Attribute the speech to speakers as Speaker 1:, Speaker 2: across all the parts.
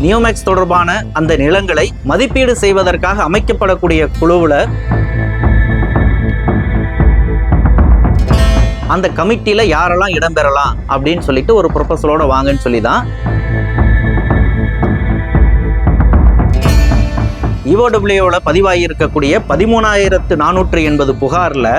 Speaker 1: நியோமேக்ஸ் தொடர்பான அந்த நிலங்களை மதிப்பீடு செய்வதற்காக அமைக்கப்படக்கூடிய குழுவில் அந்த கமிட்டியில் யாரெல்லாம் இடம்பெறலாம் அப்படின்னு சொல்லிட்டு ஒரு ப்ரொபசலோட வாங்கன்னு சொல்லி தான் இஓடபிள்யூவில் பதிவாகி இருக்கக்கூடிய பதிமூணாயிரத்து நானூற்று எண்பது புகாரில்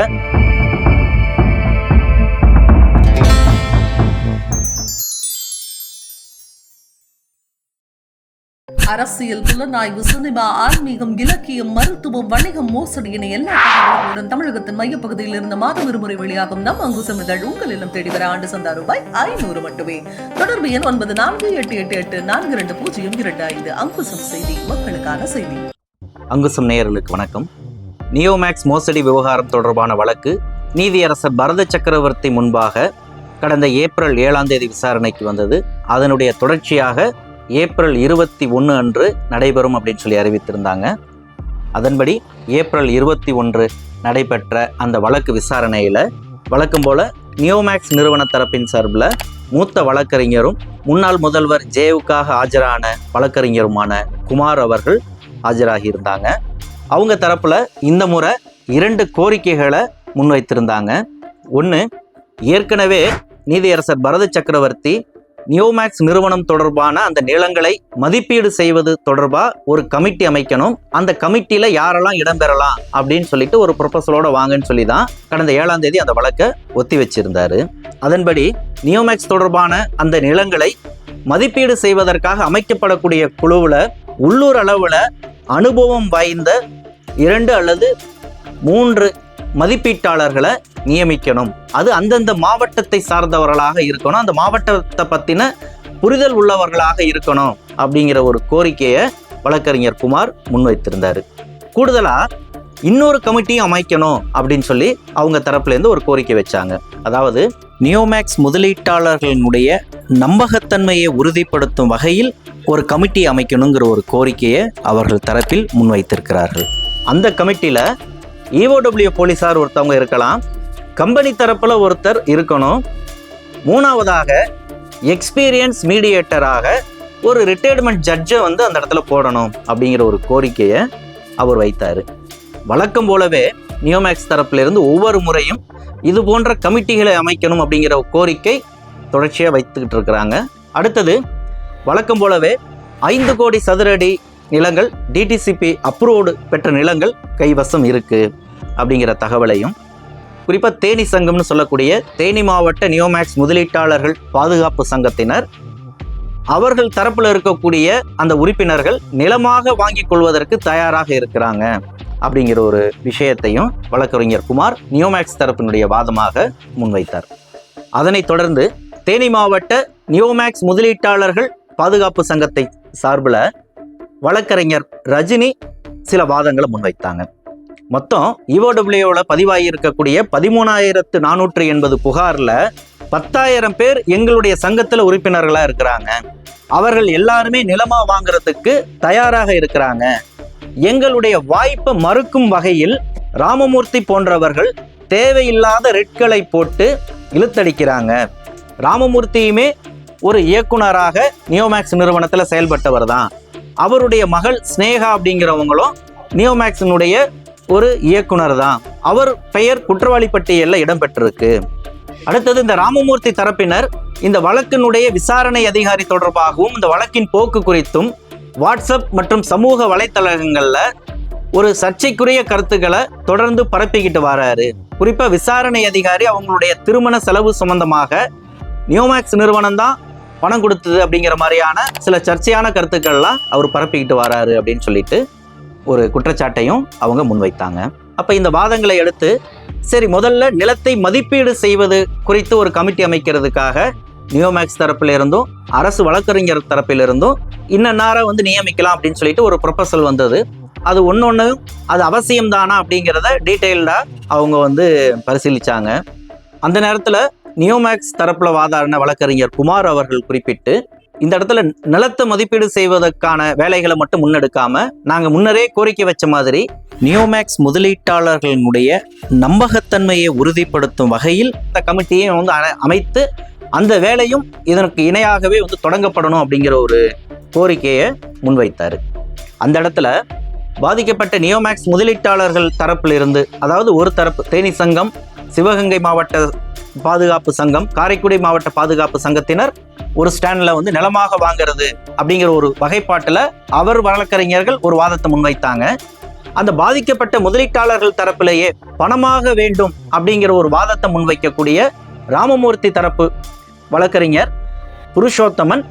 Speaker 2: அரசியல் புலனாய்வு சினிமா ஆன்மீகம் இலக்கியம் மருத்துவம் வணிகம் மோசடி என எல்லா தகவல்களுடன் தமிழகத்தின் மையப்பகுதியில் இருந்து மாதம் இருமுறை வெளியாகும் நம் அங்குசம் இதழ் உங்கள் இல்லம் தேடி வர ஆண்டு சந்தா ரூபாய் ஐநூறு மட்டுமே. தொடர்பு எண் ஒன்பது நான்கு எட்டு எட்டு எட்டு நான்கு இரண்டு பூஜ்ஜியம் இரண்டு ஐந்து. அங்குசம் செய்தி மக்களுக்கான செய்தி.
Speaker 1: அங்குசம் நேயர்களுக்கு வணக்கம். நியோமேக்ஸ் மோசடி விவகாரம் தொடர்பான வழக்கு நீதியரசர் பரத சக்கரவர்த்தி முன்பாக கடந்த ஏப்ரல் ஏழாம் தேதி விசாரணைக்கு வந்தது. அதனுடைய தொடர்ச்சியாக ஏப்ரல் இருபத்தி ஒன்று அன்று நடைபெறும் அப்படின்னு சொல்லி அறிவித்திருந்தாங்க. அதன்படி ஏப்ரல் இருபத்தி ஒன்று நடைபெற்ற அந்த வழக்கு விசாரணையில் வழக்கம் போல நியோமேக்ஸ் நிறுவன தரப்பின் சார்பில் மூத்த வழக்கறிஞரும் முன்னாள் முதல்வர் ஜேவுக்காக ஆஜரான வழக்கறிஞருமான குமார் அவர்கள் ஆஜராகியிருந்தாங்க அவங்க தரப்பில் இந்த முறை இரண்டு கோரிக்கைகளை முன்வைத்திருந்தாங்க. ஒன்று ஏற்கனவே நீதியரசர் பரத சக்கரவர்த்தி நியோமேக்ஸ் நிறுவனம் தொடர்பான அந்த நிலங்களை மதிப்பீடு செய்வது தொடர்பாக ஒரு கமிட்டி அமைக்கணும். அந்த கமிட்டியில் யாரெல்லாம் இடம்பெறலாம் அப்படின்னு சொல்லிட்டு ஒரு ப்ரொபசலோட வாங்கன்னு சொல்லி தான் கடந்த ஏழாம் தேதி அந்த வழக்கை ஒத்தி வச்சிருந்தாரு. அதன்படி நியோமேக்ஸ் தொடர்பான அந்த நிலங்களை மதிப்பீடு செய்வதற்காக அமைக்கப்படக்கூடிய குழுவில் உள்ளூர் அளவில் அனுபவம் வாய்ந்த இரண்டு அல்லது மூன்று மதிப்பீட்டாளர்களை நியமிக்கணும். அது அந்தந்த மாவட்டத்தை சார்ந்தவர்களாக இருக்கணும். அந்த மாவட்டத்தை பற்றின புரிதல் உள்ளவர்களாக இருக்கணும் அப்படிங்கிற ஒரு கோரிக்கையை வழக்கறிஞர் குமார் முன்வைத்திருந்தார். கூடுதலாக இன்னொரு கமிட்டியும் அமைக்கணும் அப்படின்னு சொல்லி அவங்க தரப்புலேருந்து ஒரு கோரிக்கை வச்சாங்க. அதாவது நியோமேக்ஸ் முதலீட்டாளர்களினுடைய நம்பகத்தன்மையை உறுதிப்படுத்தும் வகையில் ஒரு கமிட்டி அமைக்கணுங்கிற ஒரு கோரிக்கையை அவர்கள் தரப்பில் முன்வைத்திருக்கிறார்கள். அந்த கமிட்டியில் இஓடபிள்யூ போலீஸார் ஒருத்தவங்க இருக்கலாம். கம்பெனி தரப்பில் ஒருத்தர் இருக்கணும். மூணாவதாக எக்ஸ்பீரியன்ஸ் மீடியேட்டராக ஒரு ரிட்டையர்மெண்ட் ஜட்ஜை வந்து அந்த இடத்துல போடணும் அப்படிங்கிற ஒரு கோரிக்கையை அவர் வைத்தார். வழக்கம் போலவே நியோமேக்ஸ் தரப்பிலிருந்து ஒவ்வொரு முறையும் இது போன்ற கமிட்டிகளை அமைக்கணும் அப்படிங்கிற கோரிக்கை தொடர்ச்சியாக வைத்துக்கிட்டு இருக்கிறாங்க. அடுத்தது வழக்கம் போலவே ஐந்து கோடி சதுரடி நிலங்கள் டிடிசிபி அப்ரூவ்டு பெற்ற நிலங்கள் கைவசம் இருக்கு அப்படிங்கிற தகவலையும் குறிப்பாக தேனி சங்கம்னு சொல்லக்கூடிய தேனி மாவட்ட நியோமேக்ஸ் முதலீட்டாளர்கள் பாதுகாப்பு சங்கத்தினர் அவர்கள் தரப்பில் இருக்கக்கூடிய அந்த உறுப்பினர்கள் நிலமாக வாங்கிக் கொள்வதற்கு தயாராக இருக்கிறாங்க அப்படிங்கிற ஒரு விஷயத்தையும் வழக்கறிஞர் குமார் நியோமேக்ஸ் தரப்பினுடைய வாதமாக முன்வைத்தார். அதனைத் தொடர்ந்து தேனி மாவட்ட நியோமேக்ஸ் முதலீட்டாளர்கள் பாதுகாப்பு சங்கத்தை சார்பில் வழக்கறிஞர் ரஜினி சில வாதங்களை முன்வைத்தாங்க. மொத்தம் இஓடபிள்யூவில் பதிவாகி இருக்கக்கூடிய பதிமூணாயிரத்து நானூற்று எண்பது புகாரில் பத்தாயிரம் பேர் எங்களுடைய சங்கத்தில் உறுப்பினர்களாக இருக்கிறாங்க. அவர்கள் எல்லாருமே நிலமாக வாங்குறதுக்கு தயாராக இருக்கிறாங்க. எங்களுடைய வாய்ப்பை மறுக்கும் வகையில் ராமமூர்த்தி போன்றவர்கள் தேவையில்லாத ரெட்களை போட்டு இழுத்தடிக்கிறாங்க. ராமமூர்த்தியுமே ஒரு இயக்குனராக நியோமேக்ஸ் நிறுவனத்தில் செயல்பட்டவர் தான். அவருடைய மகள் ஸ்னேகா அப்படிங்கிறவங்களும் நியோமேக்ஸினுடைய ஒரு இயக்குனர் தான். அவர் பெயர் குற்றவாளி பட்டியலில் இடம்பெற்றிருக்கு. அடுத்தது இந்த ராமமூர்த்தி தரப்பினர் இந்த வழக்கினுடைய விசாரணை அதிகாரி தொடர்பாகவும் இந்த வழக்கின் போக்கு குறித்தும் வாட்ஸ்அப் மற்றும் சமூக வலைத்தளங்களில் ஒரு சர்ச்சைக்குரிய கருத்துக்களை தொடர்ந்து பரப்பிக்கிட்டு வராரு. குறிப்பா விசாரணை அதிகாரி அவங்களுடைய திருமண செலவு சம்பந்தமாக நியோமேக்ஸ் நிறுவனம் தான் பணம் கொடுத்தது அப்படிங்கிற மாதிரியான சில சர்ச்சையான கருத்துக்கள்லாம் அவர் பரப்பிக்கிட்டு வராரு அப்படின்னு சொல்லிட்டு ஒரு குற்றச்சாட்டையும் அவங்க முன்வைத்தாங்க. அப்போ இந்த வாதங்களை எடுத்து சரி முதல்ல நிலத்தை மதிப்பீடு செய்வது குறித்து ஒரு கமிட்டி அமைக்கிறதுக்காக நியோமேக்ஸ் தரப்பில் இருந்தும் அரசு வழக்கறிஞர் தரப்பிலிருந்தும் இன்ன நேரம் வந்து நியமிக்கலாம் அப்படின்னு சொல்லிட்டு ஒரு ப்ரொபசல் வந்தது. அது ஒன்று ஒன்று அது அவசியம்தானா அப்படிங்கிறத டீட்டெயில்டாக அவங்க வந்து பரிசீலிச்சாங்க. அந்த நேரத்தில் நியோமேக்ஸ் தரப்பில் வாதாடின வழக்கறிஞர் குமார் அவர்கள் குறிப்பிட்டு இந்த இடத்துல நிலத்தை மதிப்பீடு செய்வதற்கான வேலைகளை மட்டும் முன்னெடுக்காம நாங்கள் முன்னரே கோரிக்கை வச்ச மாதிரி நியோமேக்ஸ் முதலீட்டாளர்களினுடைய நம்பகத்தன்மையை உறுதிப்படுத்தும் வகையில் இந்த கமிட்டியை வந்து அமைத்து அந்த வேலையும் இதற்கு இணையாகவே வந்து தொடங்கப்படணும் அப்படிங்கிற ஒரு கோரிக்கையை முன்வைத்தார். அந்த இடத்துல பாதிக்கப்பட்ட நியோமேக்ஸ் முதலீட்டாளர்கள் தரப்பில் இருந்து அதாவது ஒரு தரப்பு தேனி சங்கம் சிவகங்கை மாவட்ட பாதுகாப்பு சங்கம் காரைக்குடி மாவட்ட பாதுகாப்பு சங்கத்தினர் ஒரு ஸ்டாண்ட்ல வந்து நிலமாக வாங்கிறது அப்படிங்கிற ஒரு வகைப்பாட்டில் அவர் வழக்கறிஞர்கள் ஒரு வாதத்தை முன்வைத்தாங்க. அந்த பாதிக்கப்பட்ட முதலீட்டாளர்கள் தரப்பிலேயே பணமாக வேண்டும் அப்படிங்கிற ஒரு வாதத்தை முன்வைக்கக்கூடிய ராமமூர்த்தி தரப்பு வழக்கறிஞர் புருஷோத்தமன்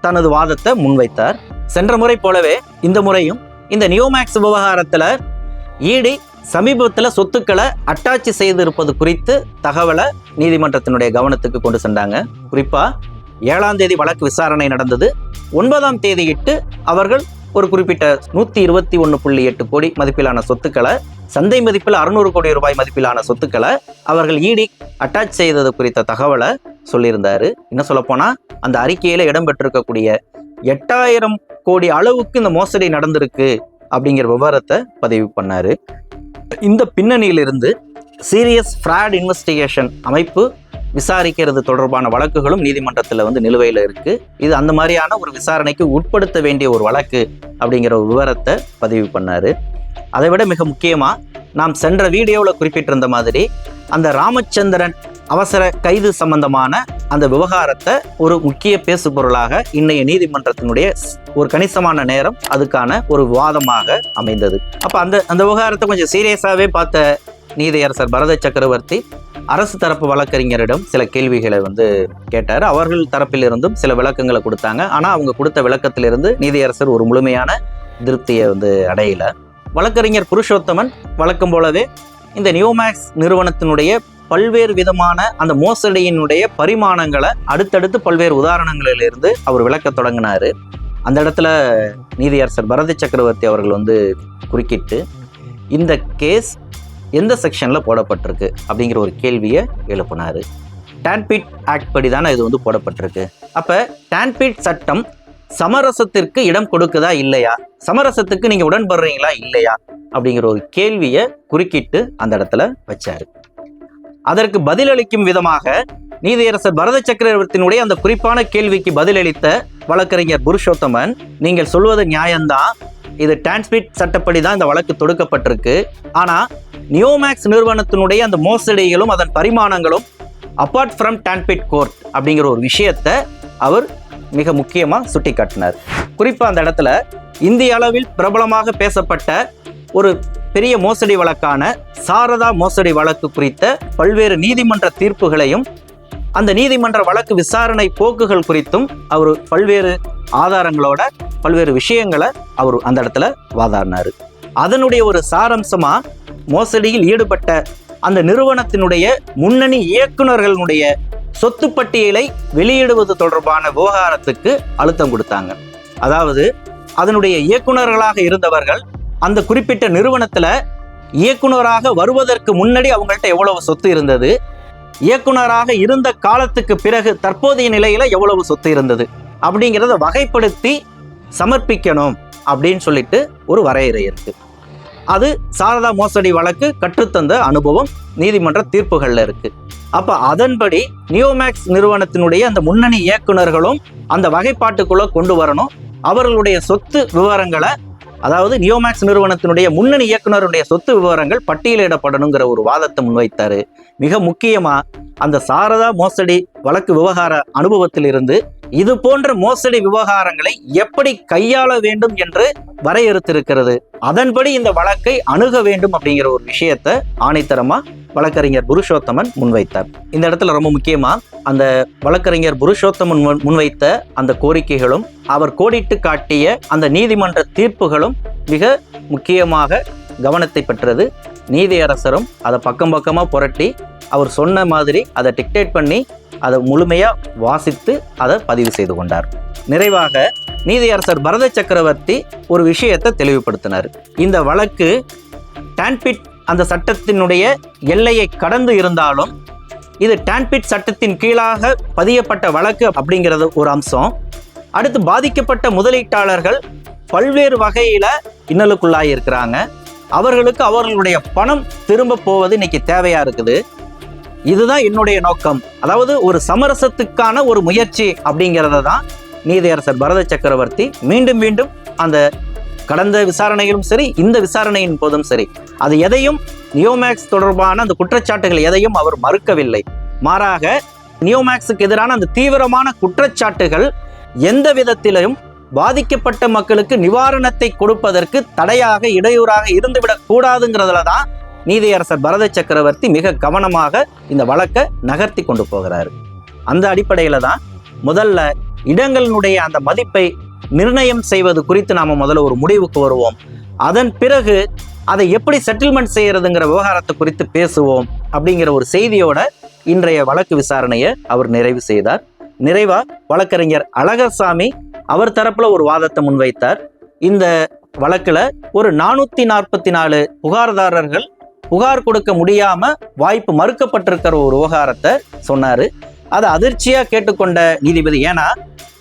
Speaker 1: தனது வாதத்தை முன்வைத்தார். சென்ற முறை போலவே இந்த முறையும் இந்த நியோமேக்ஸ் விவகாரத்தில் ஈடி சமீபத்தில் சொத்துக்களை அட்டாச்சி செய்திருப்பது குறித்து தகவலை நீதிமன்றத்தினுடைய கவனத்துக்கு கொண்டு சென்றாங்க. குறிப்பாக ஏழாம் தேதி வழக்கு விசாரணை நடந்தது. ஒன்பதாம் தேதியிட்டு அவர்கள் ஒரு குறிப்பிட்ட நூற்றி இருபத்தி ஒன்று புள்ளி எட்டு கோடி மதிப்பிலான சொத்துக்களை சந்தை மதிப்பில் அறுநூறு கோடி ரூபாய் மதிப்பிலான சொத்துக்களை அவர்கள் ஈடி அட்டாச் செய்தது குறித்த தகவலை சொல்லியிருந்தார். என்ன சொல்லப்போனால் அந்த அறிக்கையில் இடம்பெற்றிருக்கக்கூடிய எட்டாயிரம் கோடி அளவுக்கு இந்த மோசடி நடந்திருக்கு. அப்படிங்கிற விவரத்தை பதிவு பண்ணார். இந்த பின்னணியிலிருந்து சீரியஸ் ஃப்ராட் இன்வெஸ்டிகேஷன் அமைப்பு விசாரிக்கிறது தொடர்பான வழக்குகளும் நீதிமன்றத்தில் வந்து நிலுவையில் இருக்குது இது அந்த மாதிரியான ஒரு விசாரணைக்கு உட்படுத்த வேண்டிய ஒரு வழக்கு அப்படிங்கிற ஒரு விவரத்தை பதிவு பண்ணார். அதை விட மிக முக்கியமாக நாம் சென்ற வீடியோவில் குறிப்பிட்டிருந்த மாதிரி அந்த ராமச்சந்திரன் அவசர கைது சம்பந்தமான அந்த விவகாரத்தை ஒரு முக்கிய பேசு பொருளாக இன்னைய நீதிமன்றத்தினுடைய ஒரு கணிசமான நேரம் அதுக்கான ஒரு விவாதமாக அமைந்தது. அப்போ அந்த அந்த விவகாரத்தை கொஞ்சம் சீரியஸாகவே பார்த்த நீதியரசர் பரத சக்கரவர்த்தி அரசு தரப்பு வழக்கறிஞரிடம் சில கேள்விகளை வந்து கேட்டார். அவர்கள் தரப்பிலிருந்தும் சில விளக்கங்களை கொடுத்தாங்க. ஆனால் அவங்க கொடுத்த விளக்கத்திலிருந்து நீதியரசர் ஒரு முழுமையான திருப்தியை வந்து அடையலை. வழக்கறிஞர் புருஷோத்தமன் வழக்கம் போலவே இந்த நியோமேக்ஸ் நிறுவனத்தினுடைய பல்வேறு விதமான அந்த மோசடியினுடைய பரிமாணங்களை அடுத்தடுத்து பல்வேறு உதாரணங்களிலிருந்து அவர் விளக்க தொடங்கினாரு. அந்த இடத்துல நீதியரசர் பரத சக்கரவர்த்தி அவர்கள் வந்து குறுக்கிட்டு இந்த கேஸ் எந்த செக்ஷனில் போடப்பட்டிருக்கு அப்படிங்கிற ஒரு கேள்வியை எழுப்பினார். டான்பிட் ஆக்ட் படி தானே இது வந்து போடப்பட்டிருக்கு. அப்போ டான்பிட் சட்டம் சமரசத்திற்கு இடம் கொடுக்குதா இல்லையா? சமரசத்துக்கு நீங்கள் உடன்படுறீங்களா இல்லையா? அப்படிங்கிற ஒரு கேள்வியை குறுக்கிட்டு அந்த இடத்துல வச்சாரு. அதற்கு பதிலளிக்கும் விதமாக நீதியரசர் பரத சக்கரவர்த்தியினுடைய அந்த குறிப்பான கேள்விக்கு பதிலளித்த வழக்கறிஞர் புருஷோத்தமன் நீங்கள் சொல்வது நியாயம்தான். இது டிரான்ஸ்மிட் சட்டப்படி தான் இந்த வழக்கு தொடுக்கப்பட்டிருக்கு. ஆனால் நியோமேக்ஸ் நிறுவனத்தினுடைய அந்த மோசடிகளும் அதன் பரிமாணங்களும் அப்பார்ட் ஃப்ரம் டான்பிட் கோர்ட் அப்படிங்கிற ஒரு விஷயத்தை அவர் மிக முக்கியமா சுட்டிக்காட்டினார். குறிப்பாக அந்த இடத்துல இந்திய அளவில் பிரபலமாக பேசப்பட்ட ஒரு பெரிய மோசடி வழக்கான சாரதா மோசடி வழக்கு குறித்த பல்வேறு நீதிமன்ற தீர்ப்புகளையும் அந்த நீதிமன்ற வழக்கு விசாரணை போக்குகள் குறித்தும் அவர் பல்வேறு ஆதாரங்களோட பல்வேறு விஷயங்களை அவர் அந்த இடத்துல வாதாடினாரு. அதனுடைய ஒரு சாரம்சமாக மோசடியில் ஈடுபட்ட அந்த நிறுவனத்தினுடைய முன்னணி இயக்குனர்களுடைய சொத்து பட்டியலை வெளியிடுவது தொடர்பான விவகாரத்துக்கு அழுத்தம் கொடுத்தாங்க. அதாவது அதனுடைய இயக்குனர்களாக இருந்தவர்கள் அந்த குறிப்பிட்ட நிறுவனத்தில் இயக்குனராக வருவதற்கு முன்னாடி அவங்கள்ட்ட எவ்வளவு சொத்து இருந்தது? இயக்குனராக இருந்த காலத்துக்கு பிறகு தற்போதைய நிலையில் எவ்வளவு சொத்து இருந்தது? அப்படிங்கிறத வகைப்படுத்தி சமர்ப்பிக்கணும் அப்படின்னு சொல்லிட்டு ஒரு வரையறை இருக்கு. அது சாரதா மோசடி வழக்கு கற்றுத்தந்த அனுபவம் நீதிமன்ற தீர்ப்புகளில் இருக்கு. அப்போ அதன்படி நியோமேக்ஸ் நிறுவனத்தினுடைய அந்த முன்னணி இயக்குனர்களும் அந்த வகைப்பாட்டுக்குள்ளே கொண்டு வரணும். அவர்களுடைய சொத்து விவரங்களை அதாவது நியோமேக்ஸ் நிறுவனத்தினுடைய முன்னணி இயக்குனருடைய சொத்து விவரங்கள் பட்டியலிடப்படணுங்கிற ஒரு வாதத்தை முன்வைத்தாரு. மிக முக்கியமா அந்த சாரதா மோசடி வழக்கு விவகார அனுபவத்திலிருந்து இது போன்ற மோசடி விவகாரங்களை எப்படி கையாள வேண்டும் என்று வரையறுத்திருக்கிறது. அதன்படி இந்த வழக்கை அணுக வேண்டும் அப்படிங்கிற ஒரு விஷயத்தை ஆணைத்தரமா வழக்கறிஞர் புருஷோத்தமன் முன்வைத்தார். இந்த இடத்துல ரொம்ப முக்கியமா அந்த வழக்கறிஞர் புருஷோத்தமன் முன்- முன்வைத்த அந்த கோரிக்கைகளும் அவர் கோடிட்டு காட்டிய அந்த நீதிமன்ற தீர்ப்புகளும் மிக முக்கியமாக கவனத்தை பெற்றது. நீதியரசரும் அதை பக்கம் பக்கமாக புரட்டி அவர் சொன்ன மாதிரி அதை டிக்டேட் பண்ணி அதை முழுமையாக வாசித்து அதை பதிவு செய்து கொண்டார். நிறைவாக நீதியரசர் பரத சக்கரவர்த்தி ஒரு விஷயத்தை தெளிவுபடுத்தினார். இந்த வழக்கு டான்பிட் அந்த சட்டத்தினுடைய எல்லையை கடந்து இருந்தாலும் இது டான்பிட் சட்டத்தின் கீழாக பதியப்பட்ட வழக்கு அப்படிங்கிறது ஒரு அம்சம். அடுத்து பாதிக்கப்பட்ட முதலீட்டாளர்கள் பல்வேறு வகையில் இன்னலுக்குள்ளாகி இருக்கிறாங்க. அவர்களுக்கு அவர்களுடைய பணம் திரும்ப போவது இன்னைக்கு தேவையாக இருக்குது. இதுதான் என்னுடைய நோக்கம். அதாவது ஒரு சமரசத்துக்கான ஒரு முயற்சி அப்படிங்கிறத தான் நீதியரசர் பரத சக்கரவர்த்தி மீண்டும் மீண்டும் அந்த கடந்த விசாரணையிலும் சரி இந்த விசாரணையின் போதும் சரி. அது எதையும் நியோமேக்ஸ் தொடர்பான அந்த குற்றச்சாட்டுகள் எதையும் அவர் மறுக்கவில்லை. மாறாக நியோமேக்ஸுக்கு எதிரான அந்த தீவிரமான குற்றச்சாட்டுகள் எந்த விதத்திலும் பாதிக்கப்பட்ட மக்களுக்கு நிவாரணத்தை கொடுப்பதற்கு தடையாக இடையூறாக இருந்துவிடக் கூடாதுங்கிறதுல தான் நீதியரசர் பரத சக்கரவர்த்தி மிக கவனமாக இந்த வழக்கை நகர்த்தி கொண்டு போகிறாரு. அந்த அடிப்படையில் தான் முதல்ல இடங்களினுடைய அந்த மதிப்பை நிர்ணயம் செய்வது குறித்து நாம் முதல்ல ஒரு முடிவுக்கு வருவோம். அதன் பிறகு அதை எப்படி செட்டில்மெண்ட் செய்யறதுங்கிற விவகாரத்தை குறித்து பேசுவோம் அப்படிங்கிற ஒரு செய்தியோட இன்றைய வழக்கு விசாரணையை அவர் நிறைவு செய்தார். நிறைவா வழக்கறிஞர் அழகர்சாமி அவர் தரப்புல ஒரு வாதத்தை முன்வைத்தார். இந்த வழக்குல ஒரு நானூத்தி நாற்பத்தி நாலு புகார்தாரர்கள் புகார் கொடுக்க முடியாம வாய்ப்பு மறுக்கப்பட்டிருக்கிற ஒரு விவகாரத்தை சொன்னாரு. அதை அதிர்ச்சியா கேட்டுக்கொண்ட நீதிபதி. ஏன்னா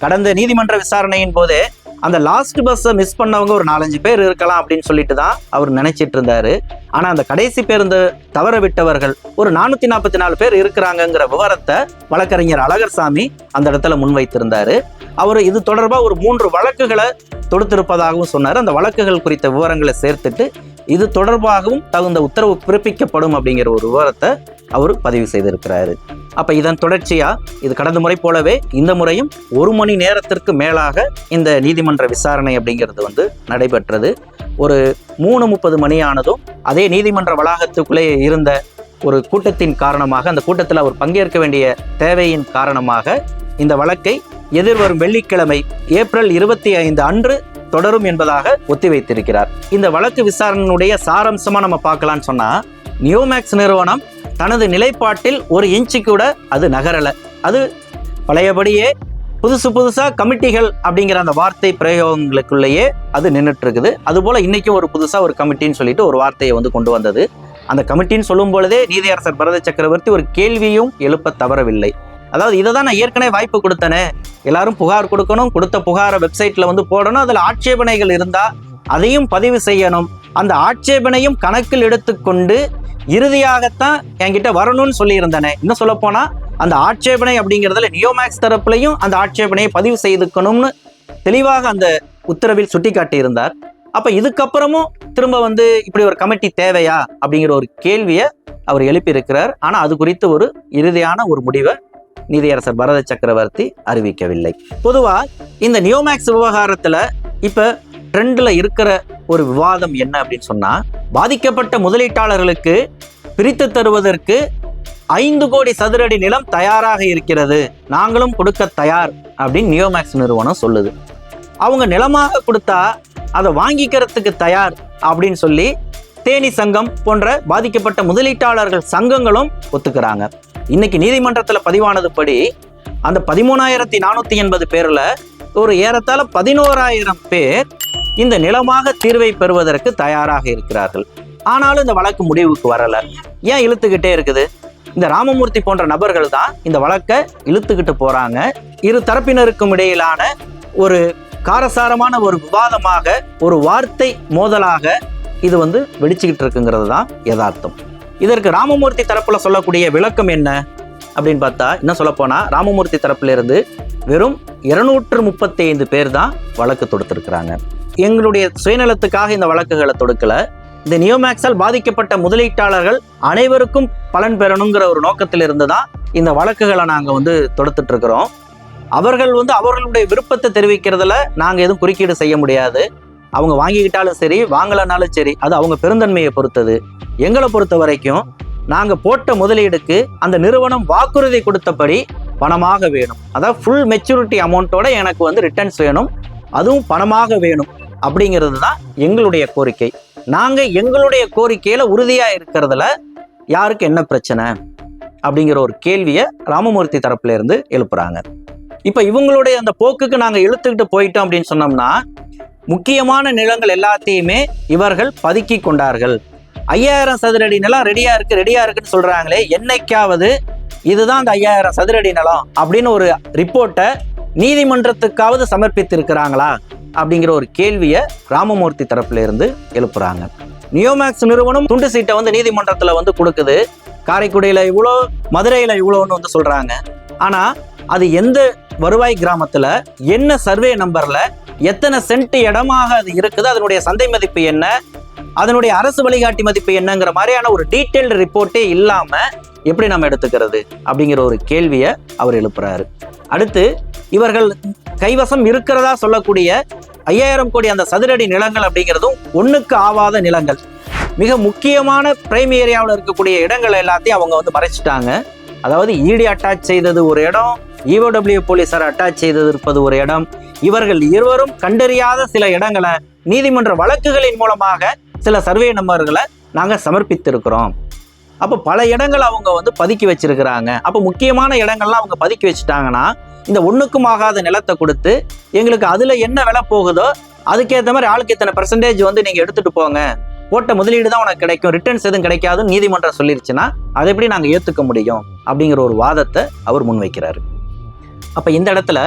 Speaker 1: கடந்த நீதிமன்ற விசாரணையின் போதே அந்த லாஸ்ட் பஸ்ஸை மிஸ் பண்ணவங்க ஒரு நாலஞ்சு பேர் இருக்கலாம் அப்படின்னு சொல்லிட்டு தான் அவர் நினைச்சிட்டு இருந்தாரு. ஆனா அந்த கடைசி பேருந்து தவற விட்டவர்கள் ஒரு நானூத்தி நாற்பத்தி நாலு பேர் இருக்கிறாங்கங்கிற விவரத்தை வழக்கறிஞர் அழகர்சாமி அந்த இடத்துல முன்வைத்திருந்தாரு. அவர் இது தொடர்பாக ஒரு மூன்று வழக்குகளை தொடுத்திருப்பதாகவும் சொன்னார். அந்த வழக்குகள் குறித்த விவரங்களை சேர்த்துட்டு இது தொடர்பாகவும் தகுந்த உத்தரவு பிறப்பிக்கப்படும் அப்படிங்கிற ஒரு விவரத்தை அவர் பதிவு செய்திருக்கிறாரு. அப்ப இதன் தொடர்ச்சியா இது கடந்த முறை போலவே இந்த முறையும் ஒரு மணி நேரத்திற்கு மேலாக இந்த நீதிமன்ற விசாரணை அப்படிங்கிறது வந்து நடைபெற்றது. ஒரு மூணு முப்பது மணி ஆனதும் அதே நீதிமன்ற வளாகத்துக்குள்ளே இருந்த ஒரு கூட்டத்தின் காரணமாக அந்த கூட்டத்தில் அவர் பங்கேற்க வேண்டிய தேவையின் காரணமாக இந்த வழக்கை எதிர்வரும் வெள்ளிக்கிழமை ஏப்ரல் இருபத்தி ஐந்து அன்று தொடரும் என்பதாக ஒத்திவைத்திருக்கிறார். இந்த வழக்கு விசாரணையினுடைய சாரம்சமா நம்ம பார்க்கலாம்னு சொன்னா நியோமேக்ஸ் நிறுவனம் தனது நிலைப்பாட்டில் ஒரு இன்ச்சு கூட அது நகரல. அது பழையபடியே புதுசு புதுசாக கமிட்டிகள் அப்படிங்கிற அந்த வார்த்தை பிரயோகங்களுக்குள்ளேயே அது நின்றுட்டு இருக்குது அதுபோல் இன்றைக்கும் ஒரு புதுசாக ஒரு கமிட்டின்னு சொல்லிட்டு ஒரு வார்த்தையை வந்து கொண்டு வந்தது. அந்த கமிட்டின்னு சொல்லும் பொழுதே நீதியரசர் பரத சக்கரவர்த்தி ஒரு கேள்வியும் எழுப்ப தவறவில்லை. அதாவது இதை தான் நான் ஏற்கனவே வாய்ப்பு கொடுத்தனே. எல்லாரும் புகார் கொடுக்கணும் கொடுத்த புகாரை வெப்சைட்ல வந்து போடணும் அதில் ஆட்சேபனைகள் இருந்தால் அதையும் பதிவு செய்யணும். அந்த ஆட்சேபனையும் கணக்கில் எடுத்துக்கொண்டு இறுதியாகத்தான் என்கிட்ட வரணும்னு சொல்லியிருந்தேனே. இன்னும் சொல்லப்போனால் அந்த ஆட்சேபனை அப்படிங்கிறதுல நியோமேக்ஸ் தரப்புலையும் அந்த ஆட்சேபனையை பதிவு செய்துக்கணும்னு தெளிவாக அந்த உத்தரவில் சுட்டிக்காட்டி இருந்தார் அப்போ இதுக்கப்புறமும் திரும்ப வந்து இப்படி ஒரு கமிட்டி தேவையா அப்படிங்கிற ஒரு கேள்வியை அவர் எழுப்பியிருக்கிறார். ஆனால் அது குறித்து ஒரு இறுதியான ஒரு முடிவை நீதியரசர் பரத சக்கரவர்த்தி அறிவிக்கவில்லை. பொதுவா இந்த நியோமேக்ஸ் விவகாரத்துல இப்ப ட்ரெண்ட்ல இருக்கிற ஒரு விவாதம் என்ன அப்படின்னு சொன்னா பாதிக்கப்பட்ட முதலீட்டாளர்களுக்கு பிரித்து தருவதற்கு ஐந்து கோடி சதுரடி நிலம் தயாராக இருக்கிறது. நாங்களும் கொடுக்க தயார் அப்படின்னு நியோமேக்ஸ் நிறுவனம் சொல்லுது. அவங்க நிலமாக கொடுத்தா அதை வாங்கிக்கிறதுக்கு தயார் அப்படின்னு சொல்லி தேனி சங்கம் போன்ற பாதிக்கப்பட்ட முதலீட்டாளர்கள் சங்கங்களும் ஒத்துக்கிறாங்க. இன்னைக்கு நீதிமன்றத்தில் பதிவானது படி அந்த பதிமூணாயிரத்தி நானூற்றி எண்பது பேரில் ஒரு ஏறத்தாழ பதினோராயிரம் பேர் இந்த நிலமாக தீர்வை பெறுவதற்கு தயாராக இருக்கிறார்கள். ஆனாலும் இந்த வழக்கு முடிவுக்கு வரலை. ஏன் இழுத்துக்கிட்டே இருக்குது? இந்த ராமமூர்த்தி போன்ற நபர்கள் தான் இந்த வழக்கை இழுத்துக்கிட்டு போகிறாங்க இரு தரப்பினருக்கும் இடையிலான ஒரு காரசாரமான ஒரு விவாதமாக ஒரு வார்த்தை மோதலாக இது வந்து வெடிச்சுக்கிட்டு இருக்குங்கிறது தான் யதார்த்தம். இதற்கு ராமமூர்த்தி தரப்புல சொல்லக்கூடிய விளக்கம் என்ன அப்படின்னு பார்த்தா என்ன சொல்லப்போனால் ராமமூர்த்தி தரப்புல இருந்து வெறும் இருநூற்று முப்பத்தி ஐந்து பேர் தான் வழக்கு தொடுத்திருக்கிறாங்க. எங்களுடைய சுயநலத்துக்காக இந்த வழக்குகளை தொடுக்கல. இந்த நியோமேக்ஸால் பாதிக்கப்பட்ட முதலீட்டாளர்கள் அனைவருக்கும் பலன் பெறணுங்கிற ஒரு நோக்கத்தில் இருந்து தான் இந்த வழக்குகளை நாங்கள் வந்து தொடுத்துட்டு இருக்கிறோம் அவர்கள் வந்து அவர்களுடைய விருப்பத்தை தெரிவிக்கிறதுல நாங்கள் எதுவும் குறுக்கீடு செய்ய முடியாது. அவங்க வாங்கிக்கிட்டாலும் சரி வாங்கலைனாலும் சரி அது அவங்க பெருந்தன்மையை பொறுத்தது. எங்களை பொறுத்த வரைக்கும் நாங்கள் போட்ட முதலீடுக்கு அந்த நிறுவனம் வாக்குறுதி கொடுத்தபடி பணமாக வேணும். அதாவது ஃபுல் மெச்சூரிட்டி அமௌண்ட்டோட எனக்கு வந்து ரிட்டர்ன்ஸ் வேணும். அதுவும் பணமாக வேணும். அப்படிங்கிறது தான் எங்களுடைய கோரிக்கை. நாங்கள் எங்களுடைய கோரிக்கையில் உறுதியாக இருக்கிறதுல யாருக்கு என்ன பிரச்சனை? அப்படிங்கிற ஒரு கேள்வியை ராமமூர்த்தி தரப்புல இருந்து எழுப்புறாங்க. இப்போ இவங்களுடைய அந்த போக்குக்கு நாங்கள் இழுத்துக்கிட்டு போயிட்டோம் அப்படின்னு சொன்னோம்னா முக்கியமான நிலங்கள் எல்லாத்தையுமே இவர்கள் பதுக்கி கொண்டார்கள். ஐயாயிரம் சதுரடி நிலம் ரெடியா இருக்கு ரெடியா இருக்குன்னு சொல்றாங்களே என்னைக்காவது இதுதான் அந்த ஐயாயிரம் சதுரடி நிலம் அப்படின்னு ஒரு ரிப்போர்ட்டை நீதிமன்றத்துக்காவது சமர்ப்பித்திருக்கிறாங்களா அப்படிங்கிற ஒரு கேள்வியை ராமமூர்த்தி தரப்புல இருந்து எழுப்புறாங்க. நியோமேக்ஸ் நிறுவனம் துண்டு சீட்டை வந்து நீதிமன்றத்துல வந்து கொடுக்குது. காரைக்குடியில் இவ்வளோ மதுரையில் இவ்வளோன்னு வந்து சொல்கிறாங்க ஆனால் அது எந்த வருவாய் கிராமத்தில் என்ன சர்வே நம்பரில் எத்தனை சென்ட் இடமாக அது இருக்குது அதனுடைய சந்தை மதிப்பு என்ன அதனுடைய அரசு வழிகாட்டி மதிப்பு என்னங்கிற மாதிரியான ஒரு டீட்டெயில்டு ரிப்போர்ட்டே இல்லாமல் எப்படி நம்ம எடுத்துக்கிறது அப்படிங்கிற ஒரு கேள்வியை அவர் எழுப்புறாரு. அடுத்து இவர்கள் கைவசம் இருக்கிறதா சொல்லக்கூடிய ஐயாயிரம் கோடி அந்த சதுரடி நிலங்கள் அப்படிங்கிறதும் ஒன்றுக்கு ஆவாத நிலங்கள். மிக முக்கியமான பிரைம் ஏரியாவில் இருக்கக்கூடிய இடங்கள் எல்லாத்தையும் அவங்க வந்து மறைச்சிட்டாங்க. அதாவது ஈடி அட்டாச் செய்தது ஒரு இடம் இஓடபிள்யூ போலீசார் அட்டாச் செய்திருப்பது ஒரு இடம். இவர்கள் இருவரும் கண்டறியாத சில இடங்களை நீதிமன்ற வழக்குகளின் மூலமாக சில சர்வே நம்பர்களை நாங்கள் சமர்ப்பித்திருக்கிறோம். அப்போ பல இடங்கள் அவங்க வந்து பதுக்கி வச்சிருக்கிறாங்க. அப்போ முக்கியமான இடங்கள்லாம் அவங்க பதுக்கி வச்சுட்டாங்கன்னா இந்த ஒன்றுக்கும் ஆகாத நிலத்தை கொடுத்து எங்களுக்கு அதில் என்ன விலை போகுதோ அதுக்கேற்ற மாதிரி ஆளுக்கு இத்தனை பெர்சன்டேஜ் வந்து நீங்கள் எடுத்துகிட்டு போங்க. போட்ட முதலீடு தான் உனக்கு கிடைக்கும். ரிட்டர்ன்ஸ் எதுவும் கிடைக்காதுன்னு நீதிமன்றம் சொல்லிருச்சுன்னா அதை எப்படி நாங்கள் ஏற்றுக்க முடியும்? அப்படிங்கிற ஒரு வாதத்தை அவர் முன்வைக்கிறாரு. அப்போ இந்த இடத்துல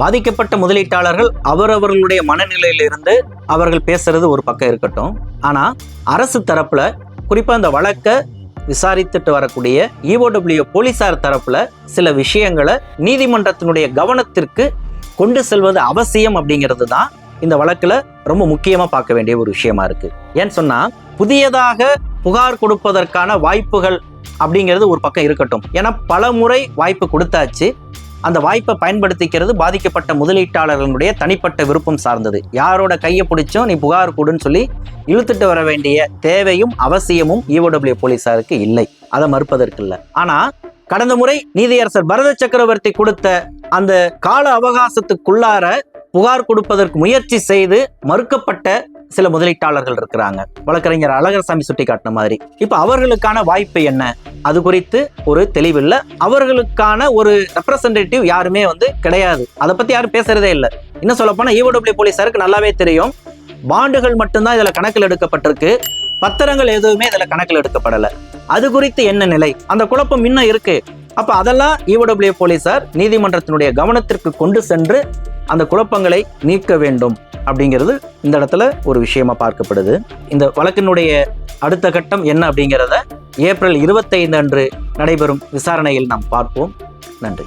Speaker 1: பாதிக்கப்பட்ட முதலீட்டாளர்கள் அவரவர்களுடைய மனநிலையிலிருந்து அவர்கள் பேசுறது ஒரு பக்கம் இருக்கட்டும். ஆனால் அரசு தரப்புல குறிப்பாக அந்த வழக்கை விசாரித்துட்டு வரக்கூடிய இஓடபிள்யூ போலீசார் தரப்புல சில விஷயங்களை நீதிமன்றத்தினுடைய கவனத்திற்கு கொண்டு செல்வது அவசியம் அப்படிங்கிறது தான் இந்த வழக்குல ரொம்ப முக்கியமா பார்க்க வேண்டிய ஒரு விஷயமா இருக்கு. ஏன்னு சொன்னா புதியதாக புகார் கொடுப்பதற்கான வாய்ப்புகள் அப்படிங்கிறது ஒரு பக்கம் இருக்கட்டும். ஏன்னா பல முறை வாய்ப்பு கொடுத்தாச்சு. அந்த வாய்ப்பை பயன்படுத்திக்கிறது பாதிக்கப்பட்ட முதலீட்டாளர்களுடைய தனிப்பட்ட விருப்பம் சார்ந்தது. யாரோட கையை பிடிச்சும் நீ புகார் கொடுன்னு சொல்லி இழுத்துட்டு வர வேண்டிய தேவையும் அவசியமும் இஓடபிள்யூ போலீசாருக்கு இல்லை. அதை மறுப்பதற்கு இல்லை. ஆனா கடந்த முறை நீதியரசர் பரத சக்கரவர்த்தி கொடுத்த அந்த கால அவகாசத்துக்குள்ளார புகார் கொடுப்பதற்கு முயற்சி செய்து மறுக்கப்பட்ட சில முதலீட்டாளர்கள் இருக்கிறாங்க. வழக்கறிஞர் அழகர்சாமி சுட்டி காட்டின மாதிரி. இப்ப அவர்களுக்கான வாய்ப்பு என்ன? அது குறித்து ஒரு தெளிவில்லை. அவர்களுக்கான ஒரு ரெப்ரசன்டேட்டிவ் யாருமே வந்து கிடையாது. அதை பத்தி யாரும் பேசுறதே இல்லை. இன்னும் சொல்ல போனா ஈஓடபிள்யூ போலீஸாருக்கு நல்லாவே தெரியும். பாண்டுகள் மட்டும்தான் இதுல கணக்கில் எடுக்கப்பட்டிருக்கு. பத்திரங்கள் எதுவுமே இதுல கணக்கில் எடுக்கப்படல. அது குறித்து என்ன நிலை? அந்த குழப்பம் இன்னும் இருக்கு. அப்ப அதெல்லாம் ஈஓடபிள்யூ போலீசார் நீதிமன்றத்தினுடைய கவனத்திற்கு கொண்டு சென்று அந்த குழப்பங்களை நீக்க வேண்டும் அப்படிங்கிறது இந்த இடத்துல ஒரு விஷயமா பார்க்கப்படுது. இந்த வழக்கினுடைய அடுத்த கட்டம் என்ன அப்படிங்கிறத ஏப்ரல் இருபத்தைந்து அன்று நடைபெறும் விசாரணையில் நாம் பார்ப்போம். நன்றி.